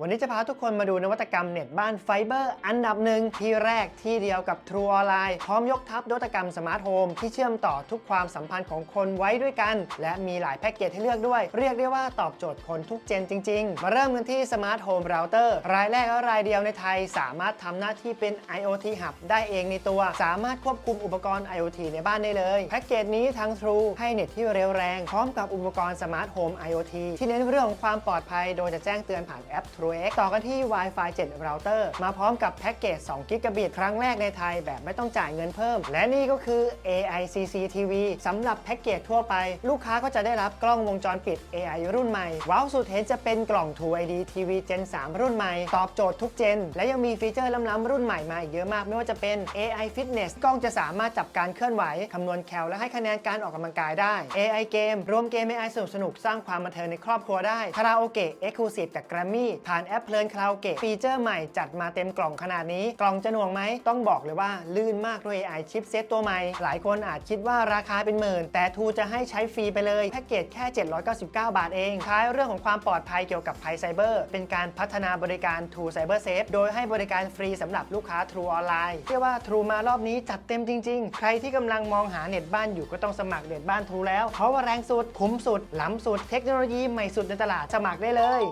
วันนี้จะพาทุกคนมาดูนวัตกรรมเน็ตบ้านไฟเบอร์อันดับหนึ่งที่แรกที่เดียวกับ True Online พร้อมยกทัพนวัตกรรมสมาร์ทโฮมที่เชื่อมต่อทุกความสัมพันธ์ของคนไว้ด้วยกัน และมีหลายแพ็กเกจให้เลือกด้วย เรียกได้ว่าตอบโจทย์คนทุกเจนจริง ๆ มาเริ่มกันที่สมาร์ทโฮมเราเตอร์รายแรกและรายเดียวในไทย สามารถทำหน้าที่เป็น IoT Hub ได้เองในตัว สามารถควบคุมอุปกรณ์ IoT ในบ้านได้เลยแพ็กเกจนี้ทาง True ให้เน็ตที่เร็วแรงพร้อมกับอุปกรณ์สมาร์ทโฮม IoT ที่เน้นเรื่องของความปลอดภัย โดยจะแจ้งเตือนผ่านแอป Rex ต่อกันที่ Wi-Fi 7 Router มาพร้อมกับแพ็กเกจ2 g b ครั้งแรกในไทยแบบไม่ต้องจ่ายเงินเพิ่ม และนี่ก็คือ AI CCTV สำหรับแพ็กเกจทั่วไป ลูกค้าก็จะได้รับกล้องวงจรปิด AI รุ่นใหม่ ว้าวสุดเห็นจะเป็นกล่อง True ID TV Gen 3 รุ่นใหม่ ตอบโจทย์ทุกเจน และยังมีฟีเจอร์ล้ำๆรุ่นใหม่มาอีกเยอะมาก ไม่ว่าจะเป็น AI Fitness กล้องจะสามารถจับการเคลื่อนไหวคำนวณแคลและให้คะแนนการออกกำลังกายได้ AI เกมรวมเกม AI สนุกสนุกสร้างความบันเทิงในครอบครัวได้คาราโอเกะ Exclusive กับ Grammy ผ่านแอปเพลินคาราโอเกะฟีเจอร์ใหม่จัดมาเต็มกล่องขนาดนี้ กล่องจะหน่วงไหม ต้องบอกเลยว่าลื่นมากด้วย AI ชิปเซตตัวใหม่ หลายคนอาจคิดว่าราคาเป็นหมื่น แต่ทูจะให้ใช้ฟรีไปเลยแพ็กเกจแค่ 799 บาทเองท้ายเรื่องของความปลอดภัยเกี่ยวกับภัยไซเบอร์ เป็นการพัฒนาบริการ True Cyber Safe โดยให้บริการฟรีสำหรับลูกค้า True ออนไลน์เรียกว่า True มารอบนี้จัดเต็มจริง ๆ ใครที่กำลังมองหาเน็ตบ้านอยู่ก็ต้องสมัครเน็ตบ้าน True แล้วเพราะว่าแรงสุดคุ้มสุดล้ำสุดเทคโนโลยีใหม่สุดในตลาดสมัครได้เลย